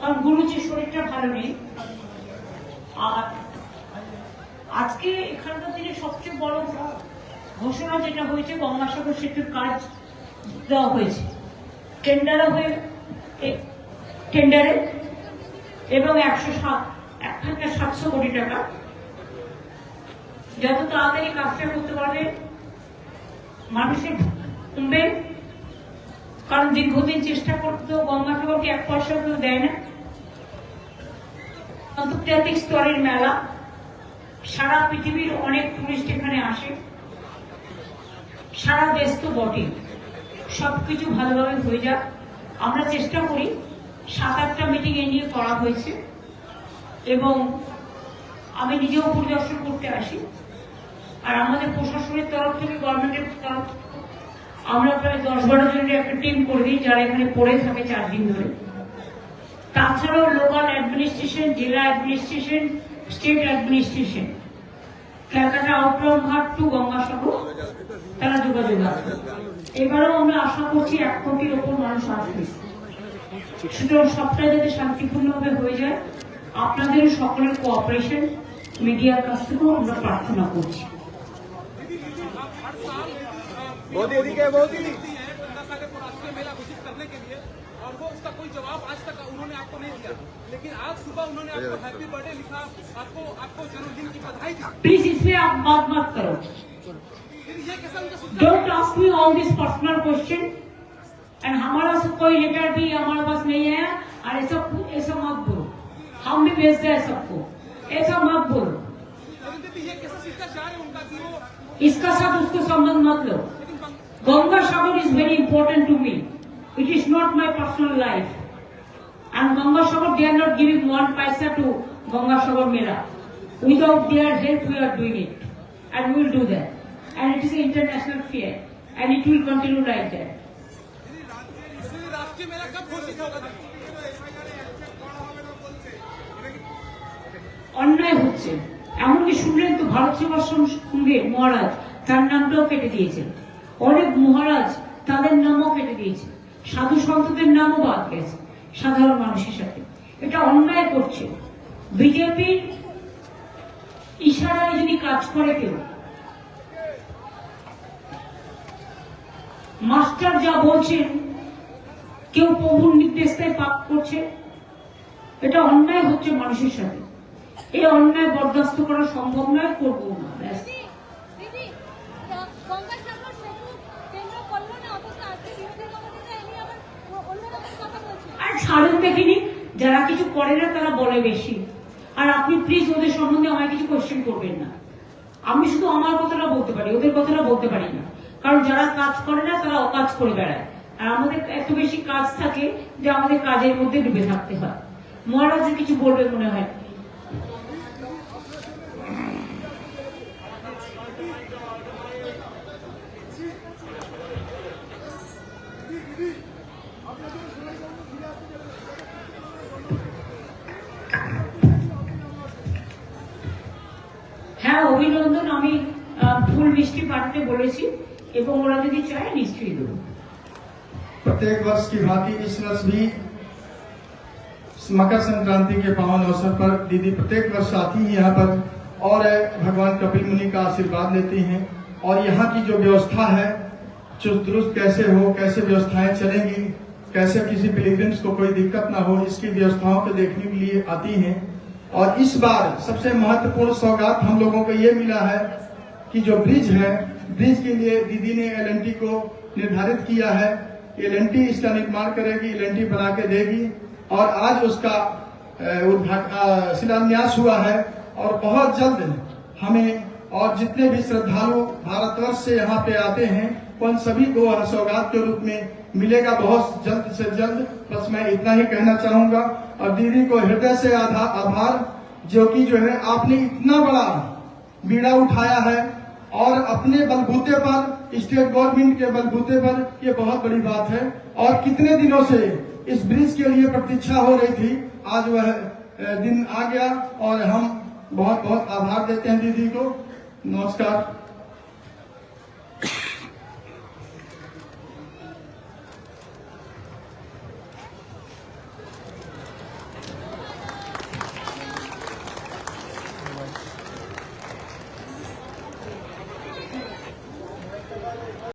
কারণ গুরুজির শরীরটা ভালো নেই। আর আজকে এখানকার দিনে সবচেয়ে বড় ঘোষণা যেটা হয়েছে গঙ্গাসাগর সেতুর কাজ দেওয়া হয়েছে। টেন্ডারে হয়ে টেন্ডারে এবং একশো সাত এক থেকে সাতশো কোটি টাকা। যত তাড়াতাড়ি কাজটা করতে পারবে, মানুষের কমবে কারণ দীর্ঘদিন চেষ্টা করতেও গঙ্গাসাগরকে এক পয়সা কেউ দেয় না আন্তর্জাতিক স্তরের মেলা। সারা পৃথিবীর অনেক টুরিস্ট এখানে আসে। সারা দেশ তো বটে। সব কিছু ভালোভাবে হয়ে যাক। আমরা চেষ্টা করি সাত আটটা মিটিং এ নিয়ে করা হয়েছে। এবং আমি নিজেও পরিদর্শন করতে আসি। আর আমাদের প্রশাসনের তরফ থেকে গভর্নমেন্টের তরফ আমরা প্রায় দশ বারো জনের একটা টিম করে দিই, যারা এখানে পড়ে থাকে চার দিন ধরে। তাছাড়াও লোকাল অ্যাডমিনিস্ট্রেশন জেলা administration state administration Calcutta Outram Ghat to Gangasagar তারা যোগাযোগ আছে এবারেও আমরা আশা করছি এক কোটির ওপর মানুষ আসবে সুতরাং সবটা যাতে শান্তিপূর্ণভাবে হয়ে যায় আপনাদের সকলের কোঅপারেশন মিডিয়ার কাছ থেকেও আমরা প্রার্থনা করছি मोदी जी के मोदी गंगा सागर और वो उसका कोई जवाब आज तक उन्होंने आपको नहीं दिया। लेकिन आज सुबह उन्होंने आपको हैप्पी बर्थडे लिखा आपको आपको जन्मदिन की बधाई दी। प्लीज़ इसमें आप बात मत करो। फिर ये कैसा उनका सुझाव don't ask me all this personal question and हमारा से कोई लेटर भी हमारे पास नहीं है। और ऐसा ऐसा मत बोलो। हम भी भेजते हैं सबको। ऐसा मत बोलो। इसका साथ उसको संबंध मत लो। Ganga Sagar is very important to me. It is not my personal life. And Ganga Shabar, they are not giving one paisa to Ganga Shabar Mira. Without their help, we are doing it. And we will do that. And it is an international fear. And it will continue like that. অন্যায় হচ্ছে এমনকি শুনলেন তো ভারত সেবাশ্রম সঙ্গে মহারাজ তার নামটাও কেটে দিয়েছেন অনেক মহারাজ তাদের নামও কেটে দিয়েছেন সাধু সন্তদের নামও বাদ গেছে, সাধারণ মানুষের সাথে। এটা অন্যায় করছে। বিজেপির ইশারায় যদি কাজ করে কেউ, মাস্টার যা বলছেন, কেউ প্রভুর নির্দেশটাই পাপ করছে, এটা অন্যায় হচ্ছে মানুষের সাথে। এই অন্যায় বরদাস্ত করা সম্ভব নয়, করব না, ব্যাস। আর দেখিনি যারা কিছু করে না তারা বলে বেশি। আর আপনি প্লিজ ওদের সম্বন্ধে আমায় কিছু কোশ্চেন করবেন না। আমি শুধু আমার কথাটা বলতে পারি, ওদের কথাটা বলতে পারি না। কারণ যারা কাজ করে না, তারা অকাজ করে বেড়ায়। আর আমাদের এত বেশি কাজ থাকে যে আমাদের কাজের মধ্যে ডুবে থাকতে হয়। মহারাজের কিছু বলবে মনে হয়? হ্যাঁ অভিনন্দন আমি আহ, ফুল মিষ্টি পাঠাতে বলেছি এবং ওরা যদি চায় নিশ্চয়ই দেবো प्रत्येक वर्ष की भांति इस वर्ष भी मकर संक्रांति के पावन अवसर पर दीदी प्रत्येक वर्ष आती हैं यहाँ पर और भगवान कपिल मुनि का आशीर्वाद लेती हैं और यहाँ की जो व्यवस्था है चुस्त दुरुस्त कैसे हो कैसे व्यवस्थाएं चलेंगी कैसे किसी पिलिग्रिम्स को कोई दिक्कत ना हो इसकी व्यवस्थाओं को देखने के लिए आती हैं और इस बार सबसे महत्वपूर्ण सौगात हम लोगों को ये मिला है कि जो ब्रिज है, ब्रिज के लिए दीदी ने एलएनटी को निर्धारित किया है। एलएनटी इसका निर्माण करेगी एल बना के देगी और आज उसका शिलान्यास हुआ है और बहुत जल्द हमें और जितने भी श्रद्धालु भारतवर्ष से यहाँ पे आते हैं, उन सभी को सौगात के रूप में मिलेगा बहुत जल्द से जल्द। बस मैं इतना ही कहना चाहूँगा। और दीदी को हृदय से आभार, जो कि जो है, आपने इतना बड़ा बीड़ा उठाया है। और अपने बलबूते पर, स्टेट गवर्नमेंट के बलबूते पर ये बहुत बड़ी बात है। और कितने दिनों से इस ब्रिज के लिए प्रतीक्षा हो रही थी, आज वह दिन आ गया। और हम बहुत बहुत आभार देते हैं दीदी को। नमस्कार।